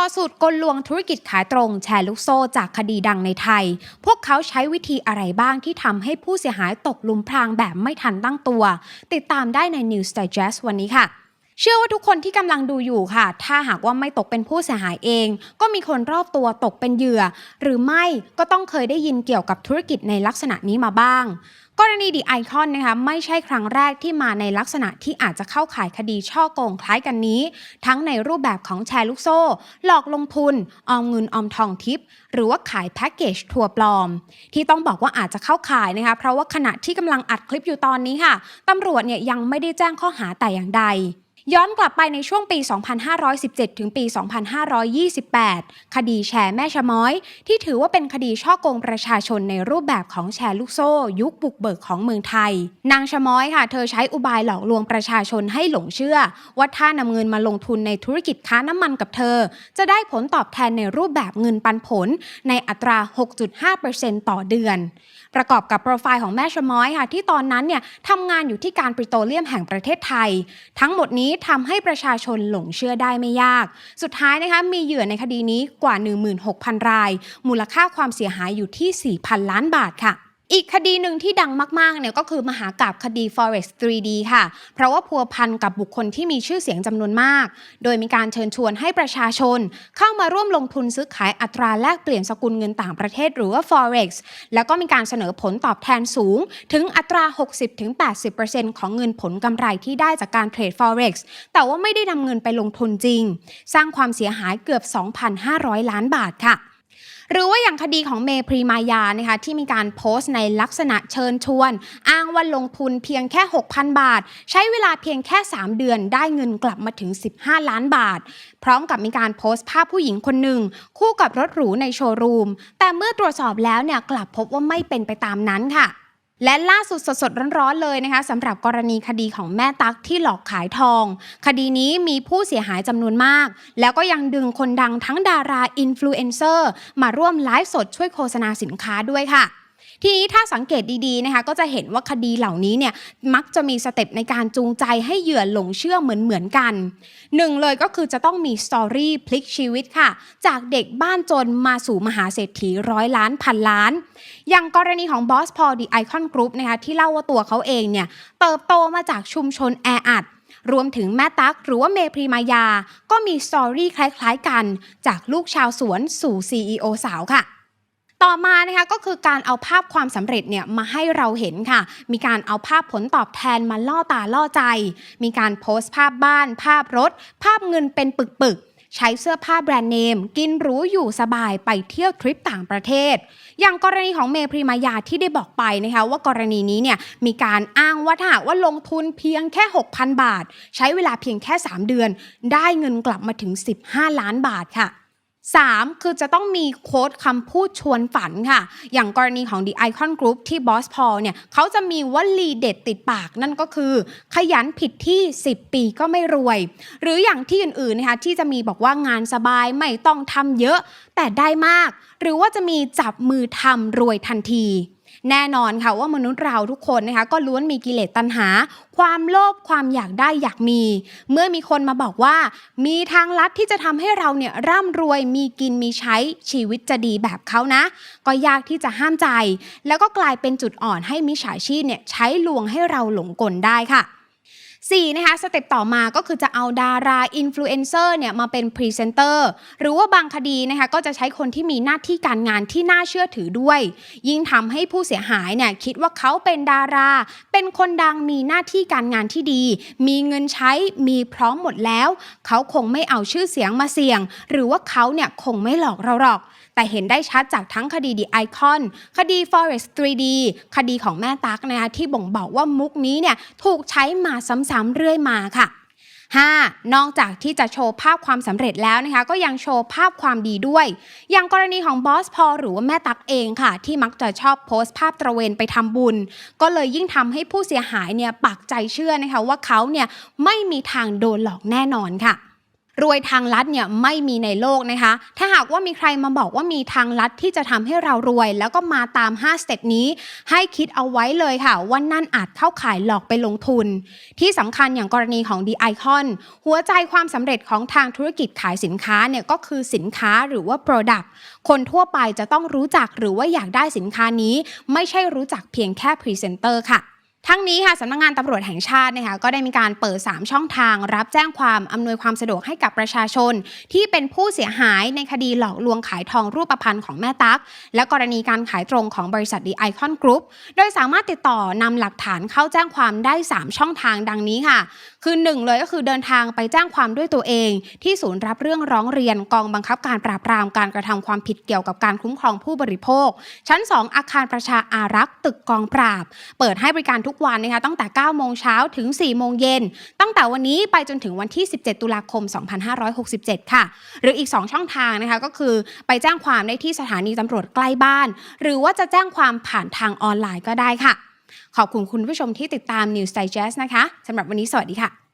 อสูตรกลลวงธุรกิจขายตรงแชร์ลูกโซ่จากคดีดังในไทย พวกเขาใช้วิธีอะไรบ้างที่ทำให้ผู้เสียหายตกหลุมพรางแบบไม่ทันตั้งตัว ติดตามได้ใน News Digest วันนี้ค่ะ เชื่อว่าทุกคนที่กำลังดูอยู่ค่ะ ถ้าหากว่าไม่ตกเป็นผู้เสียหายเอง ก็มีคนรอบตัวตกเป็นเหยื่อ หรือไม่ก็ต้องเคยได้ยินเกี่ยวกับธุรกิจในลักษณะนี้มาบ้าง กรณีดีไอคอนนะคะไม่ใช่ครั้งแรกที่มาในลักษณะที่อาจจะเข้าข่ายคดีช่อโกงคล้ายกันนี้ ทั้งในรูปแบบของแชร์ลูกโซ่ หลอกลงทุน ออมเงินออมทองทิป หรือว่าขายแพ็กเกจทัวร์ปลอม ที่ต้องบอกว่าอาจจะเข้าข่ายนะคะเพราะว่าขณะที่กำลังอัดคลิปอยู่ตอนนี้ค่ะตำรวจเนี่ยยังไม่ได้แจ้งข้อหาแต่อย่างใด ย้อนกลับไปในช่วงปี 2517 ถึงปี 2528 คดีแชร์แม่ชะม้อย ที่ถือว่าเป็นคดีช่อโกงประชาชนในรูปแบบของแชร์ลูกโซ่ ยุคบุกเบิกของเมืองไทย นางชะม้อยค่ะ เธอใช้อุบายหลอกลวงประชาชนให้หลงเชื่อ ว่าถ้านำเงินมาลงทุนในธุรกิจค้าน้ำมันกับเธอ จะได้ผลตอบแทนในรูปแบบเงินปันผลในอัตรา 6.5%ต่อเดือน ประกอบกับโปรไฟล์ของแม่ชะม้อยค่ะที่ตอนนั้นเนี่ยทำงานอยู่ที่การปิโตรเลียมแห่งประเทศไทย ทั้งหมดนี้ทำให้ประชาชนหลงเชื่อได้ไม่ยาก สุดท้ายนะคะมีเหยื่อในคดีนี้กว่า 16,000 ราย มูลค่าความเสียหายอยู่ที่ 4,000 ล้านบาทค่ะ อีกคดีหนึ่งที่ดังมากๆเนี่ยก็คือมหากาบคดี Forex 3D ค่ะ เพราะว่าพัวพันกับบุคคลที่มีชื่อเสียงจำนวนมาก โดยมีการเชิญชวนให้ประชาชน เข้ามาร่วมลงทุนซื้อขายอัตราแลกเปลี่ยนสกุลเงินต่างประเทศหรือว่า Forex แล้วก็มีการเสนอผลตอบแทนสูง ถึงอัตรา 60-80%ของเงินผลกำไรที่ได้จากการเทรด Forex แต่ว่าไม่ได้นำเงินไปลงทุนจริง สร้างความเสียหายเกือบ 2,500 ล้านบาทค่ะ หรือว่าอย่างคดีของเมพรีมายานะคะที่มีการโพสต์ในลักษณะเชิญชวน อ้างว่าลงทุนเพียงแค่ 6,000 บาท ใช้เวลาเพียงแค่ 3 เดือนได้เงินกลับมาถึง 15 ล้านบาท พร้อมกับมีการโพสต์ภาพผู้หญิงคนหนึ่ง คู่กับรถหรูในโชว์รูม แต่เมื่อตรวจสอบแล้วเนี่ยกลับพบว่าไม่เป็นไปตามนั้นค่ะ และล่าสุดสดๆร้อนๆเลยนะคะสำหรับกรณีคดีของแม่ตั๊กที่หลอกขายทอง คดีนี้มีผู้เสียหายจำนวนมาก แล้วก็ยังดึงคนดังทั้งดาราอินฟลูเอนเซอร์มาร่วมไลฟ์สดช่วยโฆษณาสินค้าด้วยค่ะ ทีนี้ถ้าสังเกตดีๆนะคะก็จะเห็นว่าคดีเหล่านี้เนี่ยมักจะมีสเต็ปในการจูงใจให้เหยื่อหลงเชื่อเหมือนๆกันหนึ่งเลยก็คือจะต้องมีสตอรี่พลิกชีวิตค่ะ จากเด็กบ้านจนมาสู่มหาเศรษฐีร้อยล้านพันล้าน อย่างกรณีของบอสพอดีไอคอนกรุ๊ปนะคะที่เล่าว่าตัวเขาเองเนี่ยเติบโตมาจากชุมชนแออัดรวมถึงแม่ตั๊กหรือว่าเมพรีมายา ก็มีสตอรี่คล้ายๆกัน จากลูกชาวสวนสู่ CEO สาวค่ะ ต่อมานะคะก็คือการเอาภาพความสำเร็จเนี่ยมาให้เราเห็นค่ะ มีการเอาภาพผลตอบแทนมาล่อตาล่อใจ มีการโพสต์ภาพบ้าน ภาพรถ ภาพเงินเป็นปึกๆใช้เสื้อผ้าแบรนด์เนม กินหรูอยู่สบายไปเที่ยวทริปต่างประเทศ อย่างกรณีของเมพรีมายาที่ได้บอกไปนะคะว่ากรณีนี้เนี่ยมีการอ้างว่าถ้าว่าลงทุนเพียงแค่ 6,000 บาท ใช้เวลาเพียงแค่ 3 เดือน ได้เงินกลับมาถึง 15 ล้านบาทค่ะ 3. คือจะต้องมีโค้ดคำพูดชวนฝันค่ะ อย่างกรณีของ The Icon Group ที่บอสพอเนี่ยเขาจะมีวลีเด็ดติดปากนั่นก็คือ ขยันผิดที่ 10 ปีก็ไม่รวย หรืออย่างที่อื่นๆนะคะที่จะมีบอกว่างานสบายไม่ต้องทำเยอะ แต่ได้มาก หรือว่าจะมีจับมือทำรวยทันที แน่นอนค่ะว่ามนุษย์เราทุกคนนะคะก็ล้วนมีกิเลสตัณหา ความโลภความอยากได้อยากมี เมื่อมีคนมาบอกว่า มีทางลัดที่จะทำให้เราเนี่ยร่ำรวยมีกินมีใช้ชีวิตจะดีแบบเขานะ ก็ยากที่จะห้ามใจ แล้วก็กลายเป็นจุดอ่อนให้มิจฉาชีพเนี่ยใช้ลวงให้เราหลงกลได้ค่ะ 4นะคะสเต็ปต่อมาก็คือจะเอาดาราอินฟลูเอนเซอร์เนี่ยมาเป็นพรีเซนเตอร์หรือว่าบางคดีนะคะก็จะใช้คนที่มีหน้าที่การงานที่น่าเชื่อถือด้วย ยิ่งทำให้ผู้เสียหายเนี่ยคิดว่าเขาเป็นดารา เป็นคนดังมีหน้าที่การงานที่ดี มีเงินใช้มีพร้อมหมดแล้ว เขาคงไม่เอาชื่อเสียงมาเสี่ยง หรือว่าเขาเนี่ยคงไม่หลอกเราหรอก แต่เห็นได้ชัดจากทั้งคดี The Icon คดี Forex 3D คดีของแม่ตั๊กนะคะที่บ่งบอกว่ามุกนี้เนี่ยถูกใช้มาซ้ำๆเรื่อยมาค่ะ 5. นอกจากที่จะโชว์ภาพความสำเร็จแล้วนะคะ ก็ยังโชว์ภาพความดีด้วย อย่างกรณีของบอสพอหรือว่าแม่ตักเองค่ะ ที่มักจะชอบโพสต์ภาพตระเวนไปทำบุญ ก็เลยยิ่งทำให้ผู้เสียหายเนี่ยปักใจเชื่อนะคะว่าเขาเนี่ยไม่มีทางโดนหลอกแน่นอนค่ะ รวยทางลัดเนี่ยไม่มีในโลกนะคะ ถ้าหากว่ามีใครมาบอกว่ามีทางลัดที่จะทำให้เรารวย แล้วก็มาตาม 5 สเต็ปนี้ ให้คิดเอาไว้เลยค่ะ ว่านั่นอาจเข้าข่ายหลอกไปลงทุน ที่สำคัญอย่างกรณีของ The Icon หัวใจความสำเร็จของทางธุรกิจขายสินค้าเนี่ยก็คือสินค้าหรือว่า Product คนทั่วไปจะต้องรู้จักหรือว่าอยากได้สินค้านี้ ไม่ใช่รู้จักเพียงแค่พรีเซนเตอร์ค่ะ ทั้งนี้ค่ะสำนักงงานตำรวจแห่งชาตินะคะก็ได้มีการเปิด 3 ช่องทาง รับแจ้งความอำนวยความสะดวกให้กับประชาชน ที่เป็นผู้เสียหายในคดีหลอกลวงขายทองรูปพรรณของแม่ตั๊กและกรณีการขายตรงของบริษัทดีไอคอนกรุ๊ปโดยสามารถติดต่อนำหลักฐานเข้าแจ้งความได้ 3 ช่องทางดังนี้ค่ะ คือ 1 เลยก็คือเดินทางไปแจ้งความด้วยตัวเอง ที่ศูนย์รับเรื่องร้องเรียนกองบังคับการปราบปรามการกระทำความผิดเกี่ยวกับการคุ้มครองผู้บริโภค ชั้น 2 อาคารประชาอารักษ์ตึกกองปราบ เปิดให้บริการทุกกวันนะคะตั้งแต่ 9 โมงเช้าถึง 4 โมงเย็น ตั้งแต่วันนี้ไปจนถึงวันที่ 17 ตุลาคม 2567 ค่ะ หรืออีก 2 ช่องทางนะคะก็คือไปแจ้งความได้ที่สถานีตำรวจใกล้บ้าน หรือว่าจะแจ้งความผ่านทางออนไลน์ก็ได้ค่ะ ขอบคุณคุณผู้ชมที่ติดตาม News Digest นะคะสำหรับวันนี้สวัสดีค่ะ